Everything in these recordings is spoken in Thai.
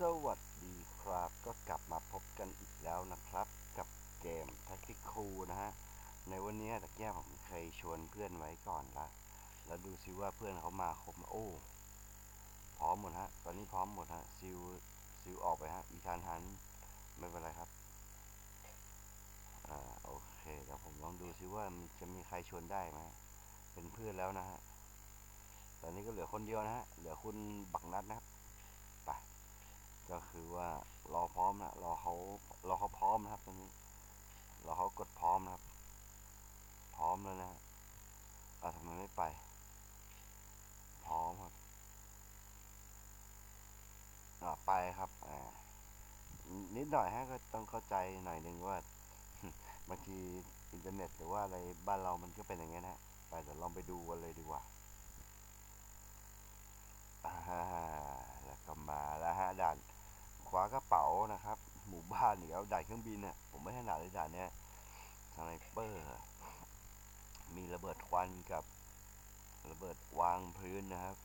สวัสดีครับก็กลับมาพบกันอีกแล้วนะครับ กับเกม Tactical นะฮะ ในวันนี้ตะแก้ผมเคยชวนเพื่อนไว้ก่อนละแล้วดูซิว่าเพื่อนเขามาครบโอ้พร้อมหมดฮะ ตอนนี้พร้อมหมดฮะซิลซิลออกไปฮะอีธานฮันไม่เป็นไรครับอ่าโอเคเดี๋ยวผมลองดูซิว่าจะมีใครชวนได้ไหมเป็นเพื่อนแล้วนะฮะตอนนี้ก็เหลือคนเดียวนะฮะเหลือคุณบักนัดนะครับ ก็คือว่ารอพร้อมนะรอเขารอเขาพร้อมนะครับตอนนี้รอเขากดพร้อมนะครับ พร้อมแล้วนะอะทำไมไม่ไป พร้อมครับอะไปครับอ่านิดหน่อยฮะก็ต้องเข้าใจหน่อยหนึ่งว่าบางทีอินเทอร์เน็ตหรือว่าอะไรบ้านเรามันก็เป็นอย่างงี้ยนะไปเดี๋ยวลองไปดูกันเลยดีกว่าอ่าแล้วก็มาแล้วฮะด่าน ว้ากระเป๋านะครับ หมู่บ้านอีกแล้วด่านเครื่องบินเนี่ยผมไม่ถนัดเลยด่านเนี้ยสไนเปอร์มีระเบิดควันกับระเบิดวางพื้นนะครับ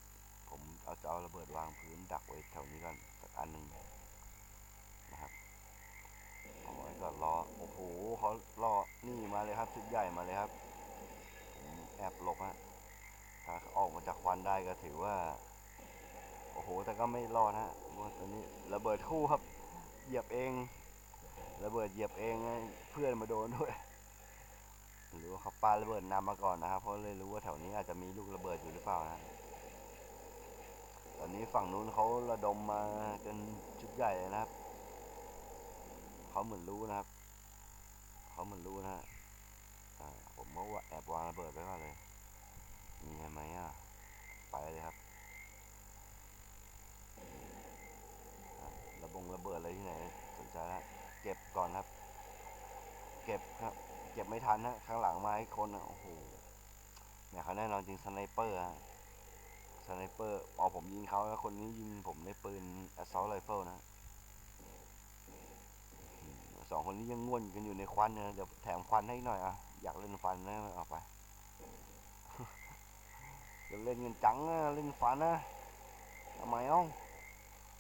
ผมเอาจะเอาระเบิดวางพื้นดักไว้แถวนี้ก่อนสักอันหนึ่งนะครับเอาไว้ก่อนรอโอ้โหเขารอนี่มาเลยครับชุดใหญ่มาเลยครับผมแอบหลบฮะถ้าออกมาจากควันได้ก็ถือว่า อ้โห แต่ก็ไม่รอดฮะเพราะว่าตอนนี้ระเบิดคู่ครับ เหยียบเอง ระเบิดเหยียบเองเพื่อนมาโดนด้วย หรือว่าเขาปาระเบิดนำมาก่อนนะครับ เพราะเลยรู้ว่าแถวนี้อาจจะมีลูกระเบิดอยู่หรือเปล่านะ ตอนนี้ฝั่งนู้นเขาระดมมากันชุดใหญ่เลยนะครับ เขาเหมือนรู้นะครับ เขาเหมือนรู้นะฮะผมก็ว่าแอบวางระเบิดไว้ก่อนเลย มีไหมอะ ไปเลยครับ ระบงระเบิดอะไรที่ไหนสนใจแล้วเก็บก่อนครับ เก็บครับ เก็บไม่ทันนะข้างหลังมาอีกคนนะโอ้โหเนี่ยเขาแน่นอนจริงสไนเปอร์ฮะสไนเปอร์พอผมยิงเขาแล้วคนนี้ยิงผมในปืน assault rifle นะสองคนนี้ยังง่วนกันอยู่ในควันเนี่ยเดี๋ยวแถมควันให้หน่อยอะอยากเล่นฟันนะเอาไปเดี๋ยวเล่นกันจังนะเล่นฟันนะทำไมอ้า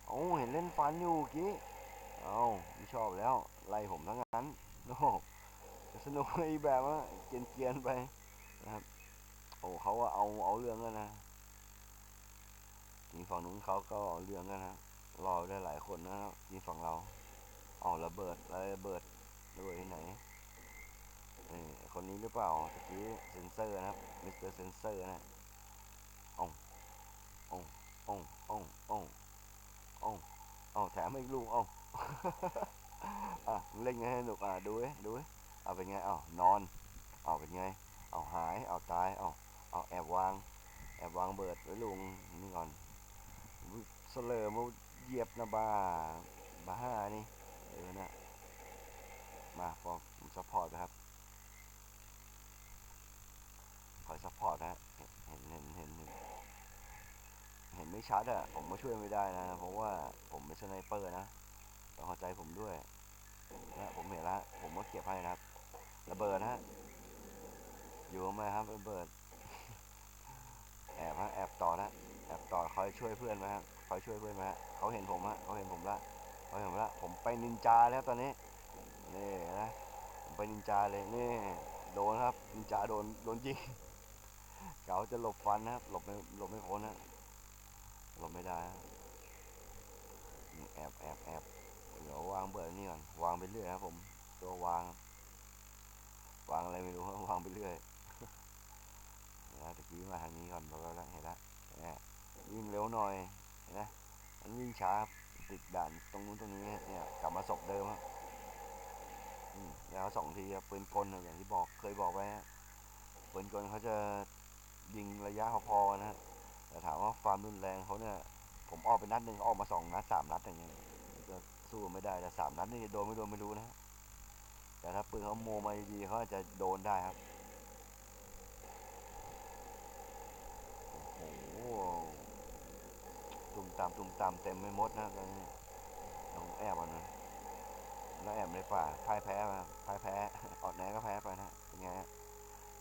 โอ้เห็นเล่นฟันอยู่กี้เอาไม่ชอบแล้ว ไล่ผมทั้งนั้นโอ้สนุกอีแบบว่าเกรียนไปนะครับ โอ้เขาว่าเอาเอาเรื่องกันนะทีมฝั่งนู้นเขาก็เอาเรื่องกันนะรอได้หลายคนนะครับทีมฝั่งเราเอาระเบิดอะไรระเบิดระเบิดที่ไหนนี่คนนี้หรือเปล่าตะกี้เซนเซอร์นะครับมิสเตอร์เซนเซอร์นะอ่องอ่องอ่องอ่องอ่อง อ้เอาแถมอีกลูกอาอะเล่นไงให้หนุกอะดูเอ้ดูเอ้เอาเป็นไงเอานอนเอาเป็นไงเอาหายเอาตายเอาเอาแอบวาง แอบวางเบิดไว้ลุงนี่ก่อนสเลอมาเหยียบนะบ้าบ้าห้านี่เออนะมาพอซัพพอร์ตนะครับคอยซัพพอร์ตนะเห็นเห็นเห็น ไม่ชัดอะผมก็ช่วยไม่ได้นะ เพราะว่าผมเป็นสไนเปอร์นะต้องเข้าใจผมด้วยนะผมเห็นแล้วผมก็เก็บให้นะครับระเบิดนะฮะอยู่ไหมครับระเบิด แอบฮะแอบต่อนะแอบต่อคอยช่วยเพื่อนไหมครับคอยช่วยเพื่อนไหมฮะเขาเห็นผมฮะเขาเห็นผมละเขาเห็นผมละผมไปนินจาแล้วตอนนี้นี่นะผมไปนินจาเลยนี่โดนครับนินจาโดนโดนยิงเขาจะหลบฟันนะครับหลบไม่หลบไม่พ้นนะ ลงไม่ได้แอบแอบแอบเดี๋ยววางเบอร์นี่ก่อนวางไปเรื่อยครับผม ตัววาง วางอะไรไม่รู้วางไปเรื่อยนะตะกี้มาทางนี้ก่อนเราแล้วเห็นและเนี่ยวิ่งเร็วหน่อยเห็นไหมมันวิ่งช้าติดด่านตรงนู้นตรงนี้เนี่ยกลับมาศพเดิมครับอืมแล้วสองทีปืนกลนะอย่างที่บอกเคยบอกไว้ปืนกลเขาจะยิงระยะพอๆนะฮะ แต่ถามว่าความรุนแรงเขาเนี่ย ผมออกไปนัดหนึ่งออกมาสองนัดสามนัดอย่างเงี้ยก็สู้ไม่ได้แต่สามนัดนี่โดนไม่โดนไม่รู้นะฮะแต่ถ้าปืนเขาโมมาดีเขาอาจจะโดนได้ครับโอ้โหตุ่มตามตุ่มตามเต็มไม่มดนะตอนนี้ต้องแอบเอะนะแล้วแอบในป่าพ่ายแพ้มาพ่ายแพ้ออดไหนก็แพ้ไปนะเป็นไง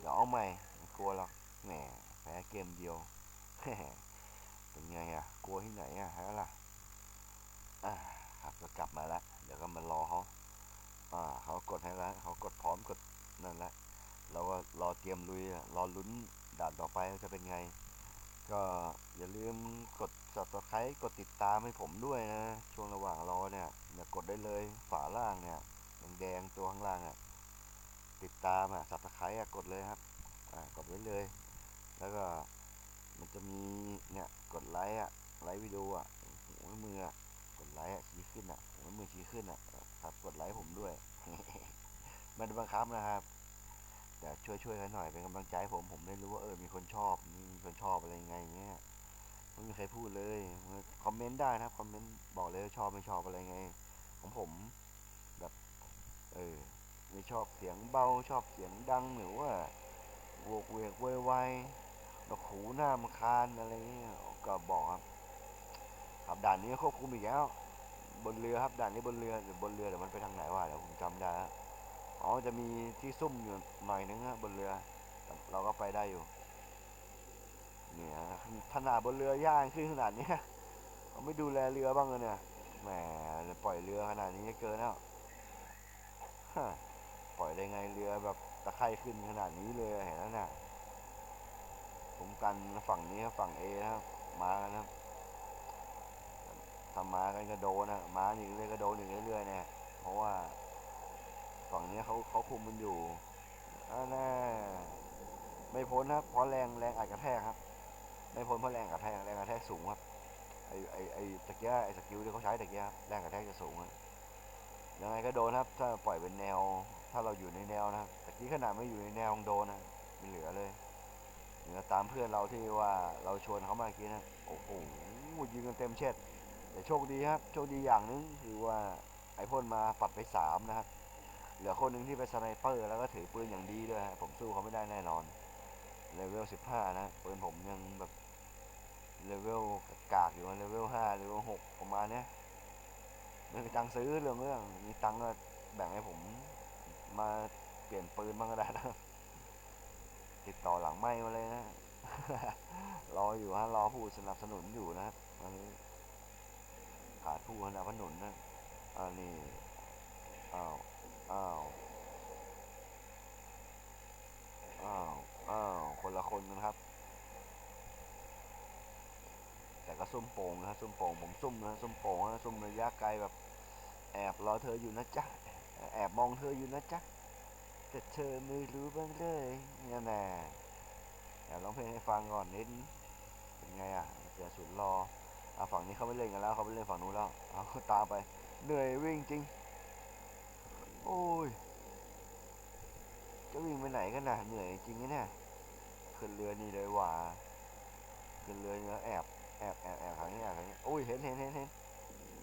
เดี๋ยวเอาใหม่ไม่กลัวหรอกแหมแพ้เกมเดียว เป็นไงอะ กลัวที่ไหนอะฮะล่ะอ่าครับก็กลับมาแล้วเดี๋ยวก็มารอเขาอ่าเขากดให้แล้วเขากดพร้อมกดนั่นแหละเราก็รอเตรียมลุยรอลุ้นด่านต่อไปจะเป็นไง ก็อย่าลืมกด subscribe กดติดตามให้ผมด้วยนะ ช่วงระหว่างรอเนี่ยอย่ากดได้เลยฝาล่างเนี่ยแดงตัวข้างล่างอะติดตามอะ subscribe กดเลยครับอ่ากดไว้เลย แล้วก็ มันจะมีเนี่ยกดไลค์อะไลค์วิดีโออะหัวมืออะกดไลค์อะชี้ขึ้นอะหัวมือชี้ขึ้นอะครับกดไลค์ผมด้วยม่ได้บังคับนะครับ แต่ช่วยช่วยกันหน่อยเป็นกำลังใจผมผมได้รู้ว่าเออมีคนชอบมีคนชอบอะไรยังไงเงี้ยไม่มีใครพูดเลยคอมเมนต์ได้นะครับคอมเมนต์บอกเลยว่าชอบไม่ชอบอะไรไงของผมแบบเออไม่ชอบเสียงเบาชอบเสียงดังหรือว่าโวกเวกโวยวาย ดอกหูหน้ามคานอะไรเงี้ยก็บอกครับครับด่านนี้ควบคุมอีกแล้วบนเรือครับด่านนี้บนเรือเดี๋ยวบนเรือเดี๋ยวมันไปทางไหนวะเดี๋ยวผมจำได้แล้วอ๋อจะมีที่ซุ่มอยู่หน่อยนึงฮะบนเรือ เราก็ไปได้อยู่เนี่ยขนาดบนเรือย่างขึ้นขนาดนี้เขาไม่ดูแลเรือบ้างเลยเนี่ยแหมปล่อยเรือขนาดนี้เกินแล้วปล่อยได้ไงเรือแบบตะไคร่ขึ้นขนาดนี้เลยเห็นแล้วน่ะ ผมกันฝั่งนี้ครับฝั่งเอนะครับมากันนะครับถ้ามากันก็โดนนะมาอยู่เรื่อยก็โดนอยู่เรื่อยๆเนี่ยเพราะว่า ฝั่งนี้เขาเขาคุมมันอยู่อันน่ไม่พ้นครับเพราะแรงแรงอัดกระแทกครับ ไม่พ้นเพราะแรงกระแทกแรงกระแทกสูงครับไอไอไอตะเกียไอสกิลที่เขาใช้ตะเกียครับแรงกระแทกจะสูงยังไงก็โดนครับ ถ้าปล่อยเป็นแนว ถ้าเราอยู่ในแนวนะครับต่กี้ขนาดไม่อยู่ในแนวยังโดนนะไม่เหลือเลย เหลือตามเพื่อนเราที่ว่าเราชวนเขามากี้นะโอ้โหยิงกันเต็มเช็ด แต่โชคดีครับ โชคดีอย่างหนึงคือว่าไอพ่นมาปัดไปสามนะครับ เหลือคนหนึ่งที่เป็นสไนเปอร์แล้วก็ถือปืนอย่างดีด้วยฮะผมสู้เขาไม่ได้แน่นอนเลเวลสิบห้านะ ปืนผมยังแบบเลเวลกากอยู่เลเวลห้าเลเวลหกประมาณเนี้ยไม่มีตังซื้อเรื่องเรื่องมีตังก็แบ่งให้ผมมาเปลี่ยนปืนบ้างก็ได้นะ ติดต่อหลังไม่มาเลยนะรออยู่ฮะรอผู้สนับสนุนอยู่นะครับตอนนี้ขาดผู้สนับสนุนนะอันนี้อ้าวอ้าวอ้าวอ้าวคนละคนกันครับ แต่ก็ซุ่มโป่งนะซุ่มโป่งผมซุ่มนะซุ่มโป่งนะซุ่มระยะไกลแบบ แอบรอเธออยู่นะจ๊ะแอบมองเธออยู่นะจ๊ะ แต่เธอไม่รู้บ้างเลยเนี่ยแน่เดี๋ยวร้องเพลงให้ฟังก่อนนิดเป็นไงอะเสียสุดรออะฝั่งนี้เขาไม่เล่นกันแล้วเขาไปเล่นฝั่งนู้นแล้วเอาตามไปเหนื่อยวิ่งจริง โอ้ยจะวิ่งไปไหนกันน่ะเหนื่อยจริงนะเนี่ยขึ้นเรือนี่เลยว่าขึ้นเรือนี่แล้วแอบแอบแอบแอบทางนี้แอบทางนี้โอ้ยเห็นเห็นเห็นเห็น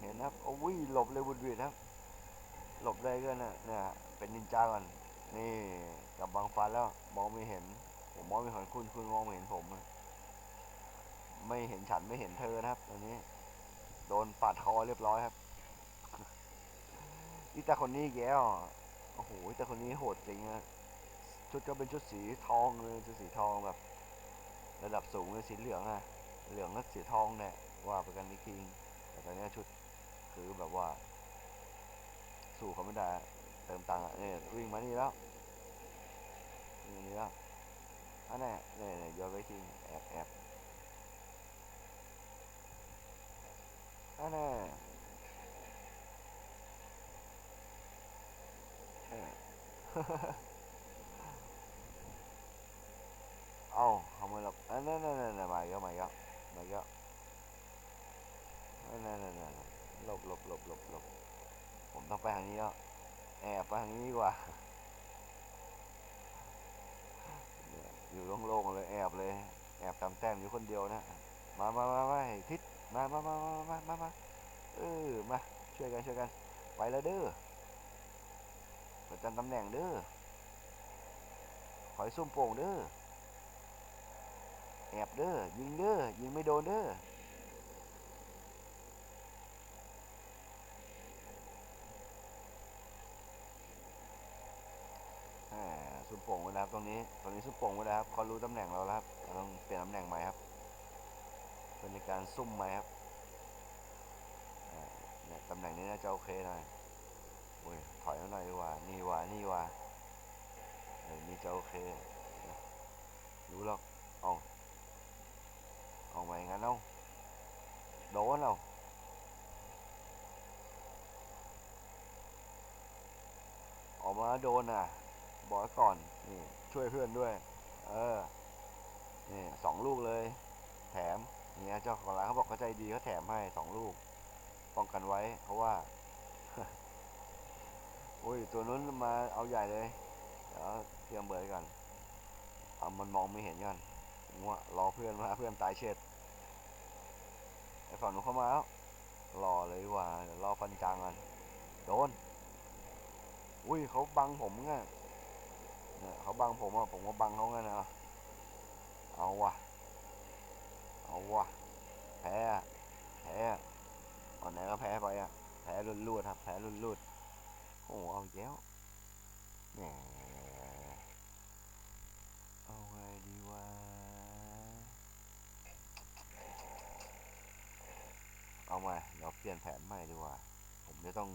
เห็นนะครับโอ้ยหลบเลยบุดวิดครับหลบได้ก็นะเนี่ยเป็นนินจาก่อน นี่กับบางฟันแล้วมองไม่เห็น ผมมองไม่เห็นคุณคุณมองไม่เห็นผม ไม่เห็นฉันไม่เห็นเธอนะครับตอนนี้ โดนปาดคอเรียบร้อยครับนี่แต่คนนี้แกวโอ้โหแต่คนนี้โหดจริงนะชุดก็เป็นชุดสีทองเลยชุดสีทองแบบ ระดับสูงเลยสีเหลืองอะเหลืองก็สีทองเนี่ยว่าไปกันนี่คิงแต่ตอนนี้ชุดคือแบบว่า สู้เขาไม่ได้ เติมตังค์เนี่ยวิ่งมานี่แล้วนี่แล้วอันนี้เนี่ยเนี่ยโยนไปคิงแอบแอบอันนี้เออเอาขาไม่หลบอันนั้นนั่นนั่นมาอีกแล้วมาอีกแล้วมาอีกแล้วนั่นนั่นนั่นนั่นหลบหลบหลบหลบหลบผมต้องไปทางนี้แล้ว แอบไปทางนี้ดีกว่า อยู่โล่งๆเลยแอบเลย แอบตามแต้มอยู่คนเดียวนะ มามามามาให้ทิศมามามามามามามาเออ มาช่วยกันช่วยกัน ไปแล้วเด้อประจำตำแหน่งเด้อคอยซุ่มโป่งเด้อ แอบเด้อ ยิงเด้อ ยิงไม่โดนเด้อา แล้วครับตรงนี้ตรงนี้ซุ่มโป่งไว้แล้วครับเขารู้ตำแหน่งเราแล้วครับเราต้องเปลี่ยนตำแหน่งใหม่ครับเป็นการซุ่มใหม่ครับเนี่ยตำแหน่งนี้น่าจะโอเคหน่อยโอ้ยถอยหน่อยดีกว่านี่ว่านี่ว่าเออนี่จะโอเครู้หรอกเอาเอาไว้งั้นเอาโดนเอาออกมาโดนอะ บอกไว้ก่อนนี่ช่วยเพื่อนด้วย เออนี่สองลูกเลย แถมเนี่ยเจ้าของร้านเขาบอกเขาใจดีเขาแถมให้สองลูก ป้องกันไว้ เพราะว่าโอ้ยตัวนู้นมาเอาใหญ่เลยเดี๋ยวเตรียมเบิร์ดก่อนเอามันมองไม่เห็นกันงัวรอเพื่อนมาเพื่อนตายเช็ดไอ้ฝั่งนู้นเข้ามาแล้วรอเลยว่ารอฟันจางกันโดน อุ้ยเขาบังผมไง เนี่ยเขาบังผมอะผมก็บังเขาไงนะเอาว่ะเอาว่ะแพ้อะแพ้อะอ่อนไหนก็แพ้ไปอะแพ้รุนรูดครับแพ้รุนรูดโอ้โหเอาแล้วแหมเอาไงดีวะเอาม่เดี๋ยวเปลี่ยนแผนใหม่ดีกว่า ผมจะต้อง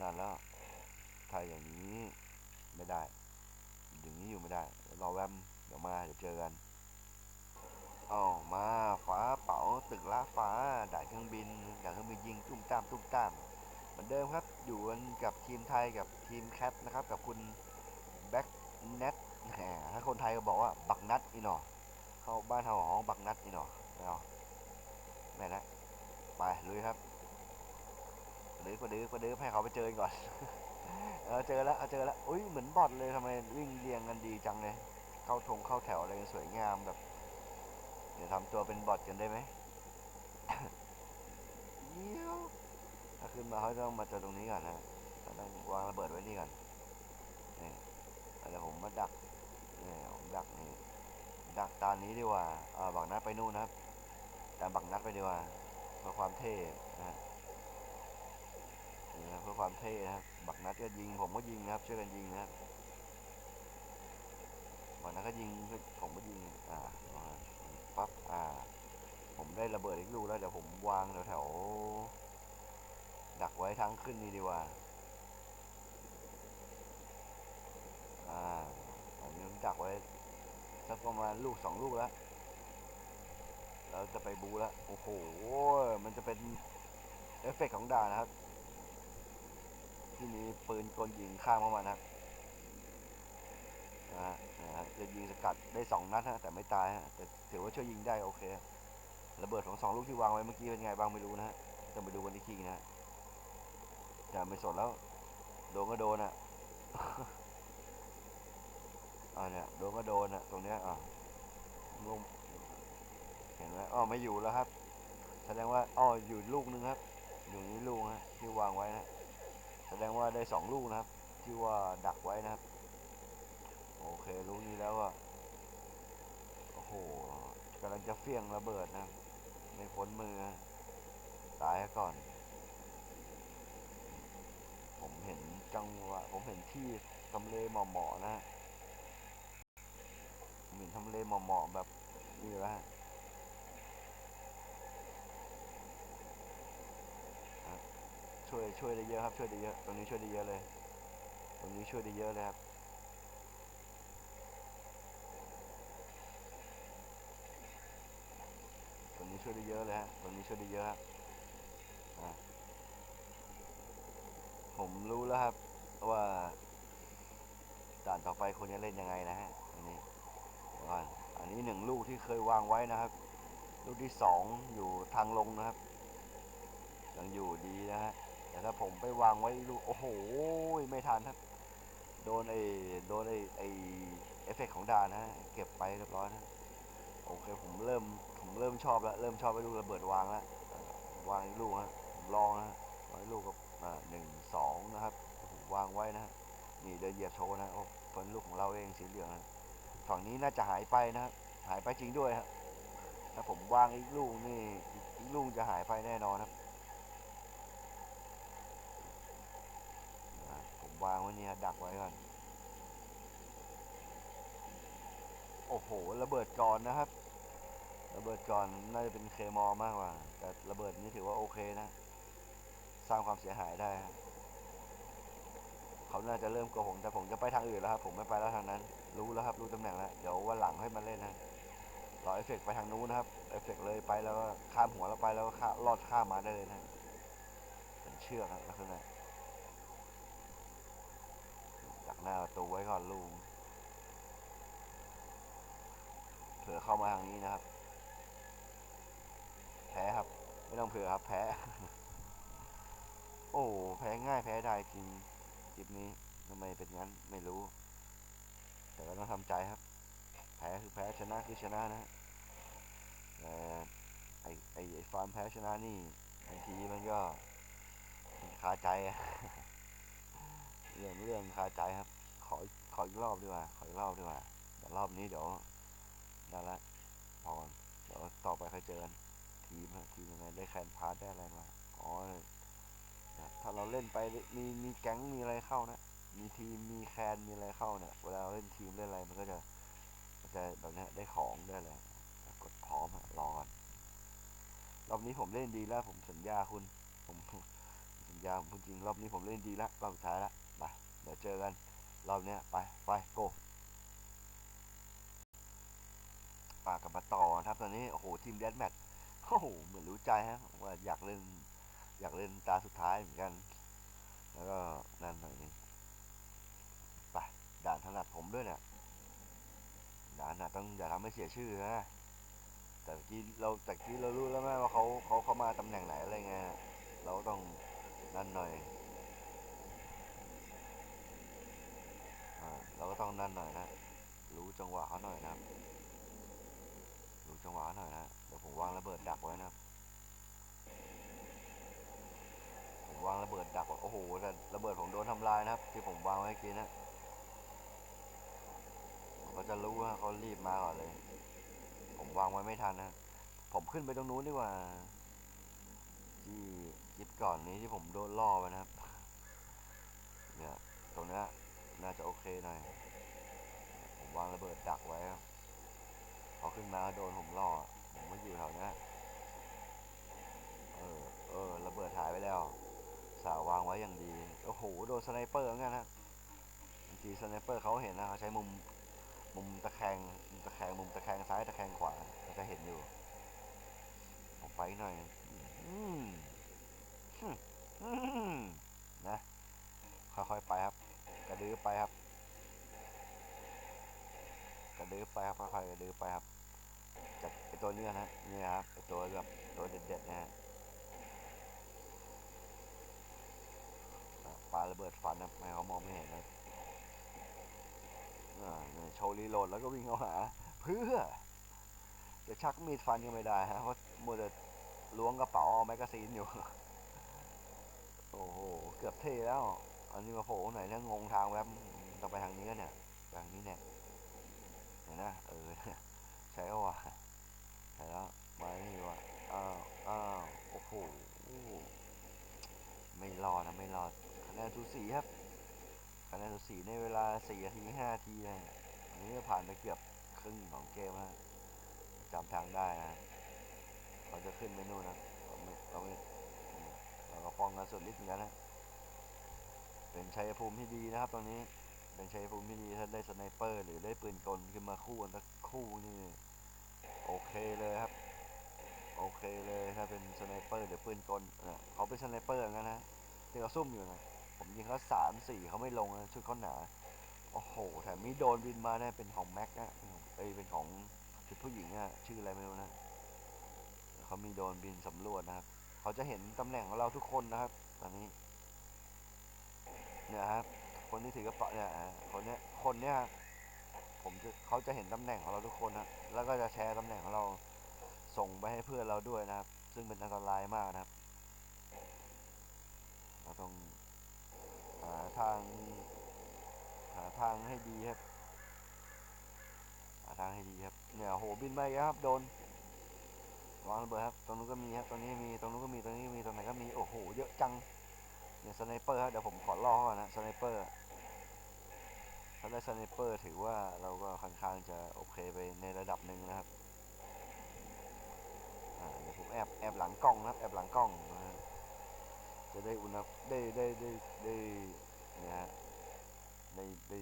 นั่นแล้วถ้าอย่างนี้ไม่ได้ อย่างนี้อยู่ไม่ได้เรอแวมเดี๋ยวมาเดี๋ยวเจอกันเอามาฟ้าเป๋าตึกละฟ้าด่านเครื่องบินด่านเครื่องบินยิงตุ้มตามตุ้มตามเหมือนเดิมครับอยู่กันกับทีมไทยกับทีมแคทนะครับกับคุณแบ็กเน็ตถ้าคนไทยก็บอกว่าบักนัดอีหนอเข้าบ้านเฮาห้องบักนัดอีหนอไม่เอาไม่ละไปลุยครับดื้อกว่าดื้อกว่าดื้อให้เขาไปเจอก่อน เออเจอแล้วเจอแล้วอุ้ยเหมือนบอทเลยทำไมวิ่งเรียงกันดีจังเลยเข้าทงเข้าแถวอะไรกันสวยงามแบบเดี๋ยวทำตัวเป็นบอทกันได้ไหมเยี่ยวถ้าขึ้นมาเขาต้องมาเจอตรงนี้ก่อนนะต้องวางระเบิดไว้นี่ก่อนนี่เดี๋ยวผมมาดักนี่ผมดักนี่ดักตานี้ดีกว่าอ่าบักนัดไปนู่นนะครับแต่บักนัดไปดีกว่าเพื่อความเท่นะเพื่อความเท่นะครับบักนัดก็ยิงผมก็ยิงนะครับช่วยกันยิงนะครับบักนัดก็ยิงผมก็ยิงอ่าปั๊บอ่า ผมได้ระเบิดอีกลูกแล้วเดี๋ยวผมวางแถวๆดักไว้ทางขึ้นนี่ดีกว่าอ่าอันนี้ผมดักไว้สักประมาณลูกสองลูกแล้วเราจะไปบูแล้วโอ้โหมันจะเป็นเอฟเฟกต์ของด่านะครับ ที่มีปืนกลยิงข้ามเข้ามานะครับนะฮะจะยิงสกัดได้สองนัดฮะแต่ไม่ตายฮะแต่ถือว่าช่วยยิงได้โอเคระเบิดของสองลูกที่วางไว้เมื่อกี้เป็นไงบ้างไม่รู้นะฮะต้องไปดูกันอีกทีนะฮะแต่ไม่สนแล้วโดนก็โดนอะอ่าเนี่ยโดนก็โดนอะตรงเนี้ยอะงงเห็นไหมอ๋อไม่อยู่แล้วครับ แสดงว่าอ๋ออยู่ลูกนึงครับ อยู่นี่ลูกฮะที่วางไว้นะ แสดงว่าได้สองลูกนะครับ ที่ว่าดักไว้นะครับ โอเคลูกนี้แล้วก็โอ้โหกำลังจะเฟี้ยงระเบิดนะไม่พ้นมือตายก่อน ผมเห็นจังหวะผมเห็นที่ทำเลเหมาะๆนะเห็นทำเลเหมาะๆแบบนี่แหละ ช่วยช่วยได้เยอะครับช่วยได้เยอะตรงนี้ช่วยได้เยอะเลยตรงนี้ช่วยได้เยอะเลยครับตรงนี้ช่วยได้เยอะเลยฮะตรงนี้ช่วยได้เยอะฮะอะผมรู้แล้วครับว่าด่านต่อไปควรจะเล่นยังไงนะฮะอันนี้ก่อนอันนี้หนึ่งลูกที่เคยวางไว้นะครับ ลูกที่สองอยู่ทางลงนะครับยังอยู่ดีนะฮะ แต่ถ้าผมไปวางไว้ลูกโอ้โหไม่ทันครับโดนไอ้โดนไอ้ไอ้เอฟเฟกต์ของดานะเก็บไปเรียบร้อยนะโอเคผมเริ่มผมเริ่มชอบแล้วเริ่มชอบไอ้ลูกระเบิดวางแล้ววางอีกลูกฮะผมลองนะวางอีกลูกกับหนึ่งสองนะครับผมวางไว้นะนี่เดินเหยียบโชว์นะโอ้เป็นลูกของเราเองสีเหลืองนะฝั่งนี้น่าจะหายไปนะครับหายไปจริงด้วยครับถ้าผมวางอีกลูกนี่อีกลูกจะหายไปแน่นอนครับอ่าผม วางไว้เนี่ยดักไว้ก่อน โอ้โหระเบิดก่อนนะครับ ระเบิดก่อนน่าจะเป็นเคมอลมากกว่า แต่ระเบิดนี้ถือว่าโอเคนะ สร้างความเสียหายได้ เขาน่าจะเริ่มโกหกแต่ผมจะไปทางอื่นแล้วครับ ผมไม่ไปแล้วทางนั้น รู้แล้วครับ รู้ตำแหน่งแล้ว เดี๋ยววันหลังให้มาเล่นนะรอเอฟเฟกต์ไปทางนู้นนะครับ เอฟเฟกต์เลยไปแล้วก็ข้ามหัวเราไปแล้วก็ข้าลอดข้ามมาได้เลยนะเป็นเชือกครับลักษณะดัก หน้าประตูไว้ก่อนลุงเผื่อเข้ามาทางนี้นะครับ แพ้ครับ ไม่ต้องเผื่อครับ แพ้ โอ้แพ้ง่ายแพ้ได้จริงคลิปนี้ทำไมเป็นงั้นไม่รู้ แต่ก็ต้องทำใจครับ แพ้คือแพ้ชนะคือชนะนะแต่ไอไอไอความแพ้ชนะนี่บางทีมันก็มันคาใจอะ เรื่องเรื่องคาใจครับ ขอขออีกรอบดีกว่า ขออีกรอบดีกว่าแต่รอบนี้เดี๋ยวนั่นละพอนเดี๋ยวต่อไปค่อยเจอกันทีมทีมยังไงได้แคนพาร์ทได้อะไรมาอ๋อถ้าเราเล่นไปมีมีแก๊งมีอะไรเข้านะมีทีมมีแคนมีอะไรเข้าเนี่ยเวลาเล่นทีมเล่นอะไรมันก็จะมันจะแบบนี้ได้ของได้อะไรกดพร้อมรอก่อนรอบนี้ผมเล่นดีแล้ว ผมสัญญาคุณ ผมสัญญาผมจริงรอบนี้ผมเล่นดีแล้วรอบสุดท้ายแล้ว ไป เดี๋ยวเจอกันรอบเนี้ยไป ไปโกปากกับมาต่อครับตอนนี้ โอ้โห ทีมเดนแมทโอ้โห เหมือนรู้ใจฮะ ว่าอยากเล่น อยากเล่นตาสุดท้ายเหมือนกัน แล้วก็ นั่นหน่อยนึงไป ด่านถนัดผมด้วยเนี่ยด่านน่ะต้องอย่าทำให้เสียชื่อนะแต่กี้เราแต่กี้เรารู้แล้วไหมว่าเขาเขาเข้ามาตำแหน่งไหนอะไรเงี้ยเราต้องนั่นหน่อยอ่า เราก็ต้องนั่นหน่อยนะ รู้จังหวะเขาหน่อยนะรู้จังหวะหน่อยนะเดี๋ยวผมวางระเบิดดักไว้นะผมวางระเบิดดักโอ้โหแต่ระเบิดผมโดนทำลายนะครับ ที่ผมวางไว้เมื่อกี้นะเขาจะรู้ว่าเขารีบมาก่อนเลย ผมวางไว้ไม่ทันนะผมขึ้นไปตรงนู้นดีกว่า ที่คลิปก่อนนี้ที่ผมโดนล่อไปนะครับ เนี่ย ตรงเนี้ย น่าจะโอเคหน่อย ผมวางระเบิดดักไว้พอขึ้นมาโดนผมล่อ ผมไม่อยู่แถวนี้เออ เออ ระเบิดหายไปแล้ว สาววางไว้อย่างดี โอ้โห โดนสไนเปอร์เหมือนกันนะบางทีสไนเปอร์เขาเห็นนะเขาใช้มุม มุมตะแคง มุมตะแคง มุมตะแคงซ้ายตะแคงขวาเราจะเห็นอยู่ ผมไปหน่อย อืมฮึ่มอืม นะ ค่อยๆไปครับ กระดื้อไปครับ กระดื้อไปครับค่อยๆกระดื้อไปครับจากไอตัวเนี้ยนะเนี่ยครับไอตัวแบบตัวเด็ดๆนะฮะอะปาระเบิดฟันนะไม่ให้เขามองไม่เห็นนะอ่าเนี่ยโชว์รีโหลดแล้วก็วิ่งเข้าหา เพื่อ จะชักมีดฟันก็ไม่ได้ฮะเพราะมัวแต่ล้วงกระเป๋าเอาแมกกาซีนอยู่ โอ้โห เกือบเท่แล้ว อันนี้มาโผล่ไหนเนี่ยงงทางแวบต้องไปทางนี้เนี่ยทางนี้เนี่ยเห็นนะเออใช่ก็ว่าใช่แล้วมานี่ว่ะอ้าวอ้าวโอ้โหไม่รอดนะไม่รอดคะแนนสูสีครับคะแนนสูสีในเวลา4นาที5นาทีนะอันนี้ผ่านไปเกือบครึ่งของเกมแล้วจำทางได้นะเราจะขึ้นไปนู่นนะเราไม่เราไม่เราก็ป้องกันสุดฤทธิ์เหมือนกันนะ เป็นชัยภูมิที่ดีนะครับตรงนี้เป็นชัยภูมิที่ดีถ้าได้สไนเปอร์ หรือได้ปืนกลขึ้นมาคู่กันสักคู่นี่โอเคเลยครับ โอเคเลยถ้าเป็นสไนเปอร์หรือปืนกลเนี่ยเขาเป็นสไนเปอร์เหมือนนนะที่เขาซุ่มอยู่นะผมยิงเขาสามสี่เขาไม่ลงนะชุดเขาหนาโอ้โหแถมมีโดนบินมาเนี่ยเป็นของแม็กนะเอ้ยเป็นของชุดผู้หญิงอะชื่ออะไรไม่รู้นะเขามีโดนบินสำรวจนะครับ เขาจะเห็นตำแหน่งของเราทุกคนนะครับ ตอนนี้ เนี่ยครับคนที่ถือกระเป๋าเนี่ยคนเนี้ยคนเนี้ยครับผมจะเขาจะเห็นตำแหน่งของเราทุกคนนะแล้วก็จะแชร์ตำแหน่งของเราส่งไปให้เพื่อนเราด้วยนะครับ ซึ่งเป็นอันตรายมากนะครับ เราต้องหาทางหาทางให้ดีครับหาทางให้ดีครับเนี่ยโหบินไปครับโดนวางระเบิดครับตรงนู้นก็มีครับตรงนี้มีตรงนู้นก็มีตรงนี้มีตรงไหนก็มีโอ้โหเยอะจัง เนี่ยสไนเปอร์ครับเดี๋ยวผมขอล่อก่อนนะสไนเปอร์ถ้าได้สไนเปอร์ถือว่าเราก็ค่อนข้างจะโอเคไปในระดับหนึ่งนะครับเดี๋ยวผมแอบแอบหลังกล้องนะครับแอบหลังกล้องนะจะได้อุณหได้ได้ได้ได้เนี่ยฮะได้ได้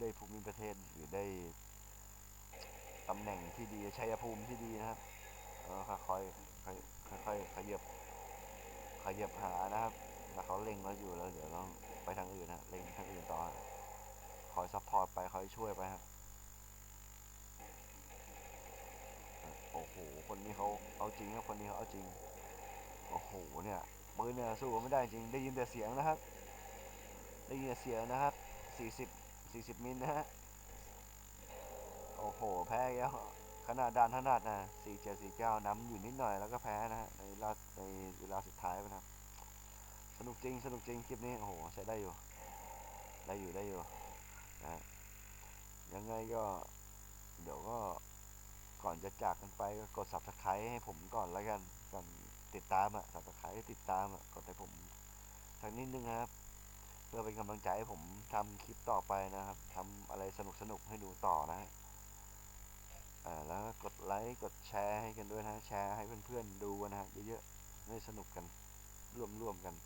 ได้ภูมิประเทศหรือได้ตำแหน่งที่ดีชัยภูมิที่ดีนะครับเออค่อยค่อยค่อยค่อยค่อยขยับขยับหานะครับ แล้วเขาเล็งเราอยู่แล้วเดี๋ยวเราไปทางอื่นนะเล็งทางอื่นต่อคอยซัพพอร์ตไปคอยช่วยไปครับโอ้โหคนนี้เขาเอาจริงครับคนนี้เขาเอาจริงโอ้โหเนี่ยปืนเนี่ยสู้ไม่ได้จริงได้ยินแต่เสียงนะครับ ได้ยินแต่เสียงนะครับ 40 40 มิลนะฮะโอ้โหแพ้แล้วขนาดดานขนาดนะ47 49นำอยู่นิดหน่อยแล้วก็แพ้นะฮะในเวลาในเวลาสุดท้ายนะครับ สนุกจริง สนุกจริง คลิปนี้ โอ้โห ใช้ได้อยู่ ได้อยู่ ได้อยู่นะยังไงก็ เดี๋ยวก็ ก่อนจะจากกันไปก็กด subscribe ให้ผมก่อนแล้วกันก่อนติดตามอะ subscribe ติดตามอะกดให้ผมสักนิดนึงครับ เพื่อเป็นกำลังใจให้ผมทำคลิปต่อไปนะครับทำอะไรสนุกสนุกให้ดูต่อนะฮะอ่าแล้วกดไลค์กดแชร์ให้กันด้วยนะแชร์ให้เพื่อนๆดูนนะฮะเยอะๆได้สนุกกันร่วมๆกัน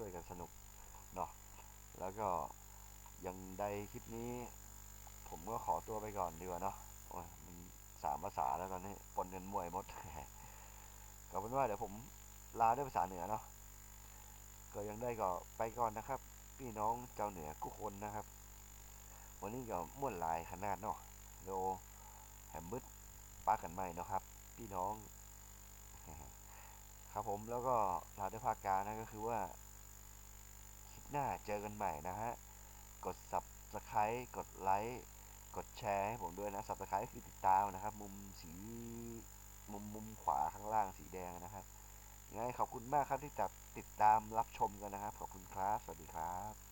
ช่วยกันสนุกเนาะแล้วก็ยังใดคลิปนี้ ผมก็ขอตัวไปก่อนดีกว่าเนาะโอ้ยมันสามภาษาแล้วตอนนี้ปนเงินมวยหมดก็เป็นว่าเดี๋ยวผมลาด้วยภาษาเหนือเนาะก็ยังได้ก็ไปก่อนนะครับ พี่น้องเจ้าเหนือกุกคนนะครับ วันนี้ก็ม่วนหลายขนาดเนาะโลแหมมืดป้ากันใหม่เนาะครับ พี่น้อง ครับผมแล้วก็ลาด้วยภาคกลารนะก็คือว่า หน้าเจอกันใหม่นะฮะ กด subscribe กดไลค์ กดแชร์ให้ผมด้วยนะ subscribe คือติดตามนะครับ มุมสีมุมมุมขวาข้างล่างสีแดงนะครับยังไงขอบคุณมากครับที่ติดตามรับชมกันนะครับ ขอบคุณครับ สวัสดีครับ